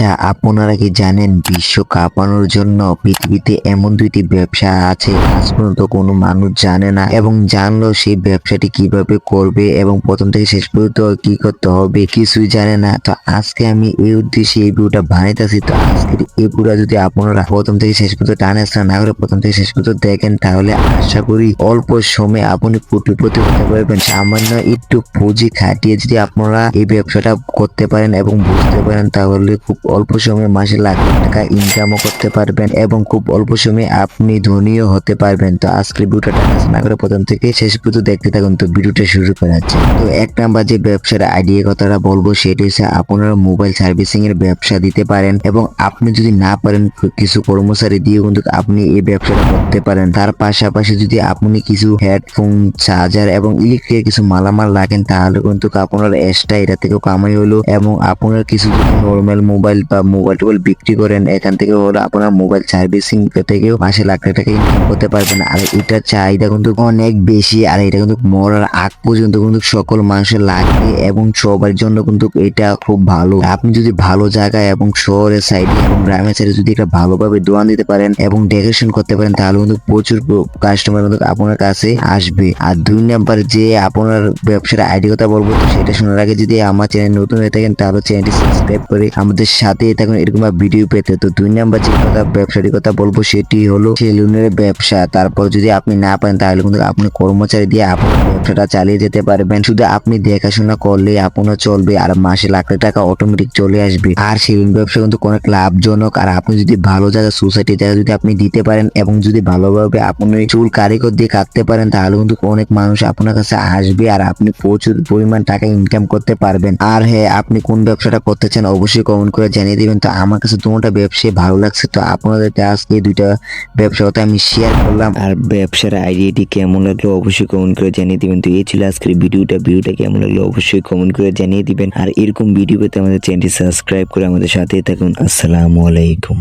আচ্ছা আপনারা কি জানেন বিশ্ব কাঁপানোর জন্য পৃথিবীতে এমন দুইটি ব্যবসা আছে? আজ পর্যন্ত কোনো মানুষ জানে না এবং জানলেও সেই ব্যবসাটি কীভাবে করবে এবং প্রথম থেকে শেষ পর্যন্ত কি করতে হবে কিছুই জানে না। তো আজকে আমি এই উদ্দেশ্যে এই ভিডিওটা বানাইতেছি তো আজকের এই ভিডিওটা যদি আপনারা প্রথম থেকে শেষ পর্যন্ত টানে আসা না করে প্রথম থেকে শেষ পর্যন্ত দেখেন, তাহলে আশা করি অল্প সময়ে আপনি কোটিপতি হতে পারবেন। সামান্য একটু পুঁজি খাটিয়ে যদি আপনারা এই ব্যবসাটা করতে পারেন এবং বুঝতে পারেন, তাহলে খুব অল্প সময়ে মাসে লাখ টাকা ইনকামও করতে পারবেন এবং খুব অল্প সময়ে আপনি ধনীও হতে পারবেন। তো আজকের ভিডিওটা টানা না করে প্রথম থেকে শেষ পর্যন্ত দেখতে থাকুন। তো ভিডিওটা শুরু করা যাচ্ছে তো এক নাম্বার যে ব্যবসার আইডিয়া কথাটা বলব, সেটি হচ্ছে আপনারা মোবাইল সার্ভিসিং এর ব্যবসা দিতে পারেন এবং আপনি যদি না পারেন, কিছু কর্মচারী দিয়ে কিন্তু আপনি এই ব্যবসাটা করতে পারেন। তার পাশাপাশি যদি আপনি কিছু হেডফোন চার্জার এবং ইলেকট্রিক কিছু মালামাল রাখেন, তাহলে কিন্তু আপনার এক্সট্রা এটা থেকেও কামাই হলো এবং আপনার কিছু নর্মাল মোবাইল বা মোবাইল টোবাইল বিক্রি করেন, এখান থেকে হলো আপনার মোবাইল সার্ভিসিং থেকেও মাসে লাখ লাখ টাকা ইনকাম করতে পারবেন। আর এটার চাহিদা কিন্তু অনেক বেশি, আর এটা কিন্তু মরার আগ পর্যন্ত কিন্তু সকল মানুষের লাগবে এবং সবার জন্য কিন্তু এটা খুব ভালো। আপনি যদি ভালো জায়গায় এবং শহরের সাইডে এবং গ্রামের সাইডে যদি এটা ভালোভাবে দোয়ান দিতে পারেন এবং ডেকোরেশন করতে পারেন, তাহলে কিন্তু প্রচুর কাস্টমার কিন্তু আপনার কাছে আসবে। আর দুই নাম্বার যে আপনার ব্যবসার আইডি কথা বলব সেটা শোনার আগে যদি আমার চ্যানেল নতুন হয়ে থাকেন, তাহলে চ্যানেলটি সাবস্ক্রাইব করে আমাদের সাথে থাকুন এরকম ভিডিও পেতে। তো দুই নাম্বার যে কথা ব্যবসাটির কথা বলব সেটি হলো সেলুনের ব্যবসা। তারপর যদি আপনি না পারেন, তাহলে কিন্তু আপনি কর্মচারী দিয়ে আপনার ব্যবসাটা চালিয়ে যেতে পারবেন। শুধু আপনি দেখাশোনা করলে আপনার চলবে, আর মাসে লাখ টাকা অটোমেটিক চলে আসবে। আর সেলুন ব্যবসা কিন্তু অনেক লাভজনক। আর আপনি যদি ভালো জায়গা সোসাইটি জায়গা যদি আপনি দিতে পারেন এবং যদি ভালোভাবে আপনি চুল কারিগর দিয়ে কাটতে পারেন, তাহলে কিন্তু অনেক মানুষ আপনার কাছে আসবে আর আপনি প্রচুর পরিমাণ টাকা ইনকাম করতে পারবেন। আর হ্যাঁ আপনি কোন ব্যবসাটা করতে চান, অবশ্যই কমেন্ট করে জানিয়ে দেবেন। তো আমার কাছে দুটা ব্যবসায় ভালো লাগছে। তো আপনাদের আজকে দুইটা ব্যবসা কথা আমি শেয়ার করলাম। আর ব্যবসার আইডিয়াটি কেমন লাগল অবশ্যই কমেন্ট করে জানিয়ে দিবেন। তো এই ছিল আজকের ভিডিওটা। ভিডিওটা কেমন লাগল অবশ্যই কমেন্ট করে জানিয়ে দিবেন। আর এরকম ভিডিও পেতে আমাদের চ্যানেলটি সাবস্ক্রাইব করে আমাদের সাথেই থাকুন। আসসালামু আলাইকুম।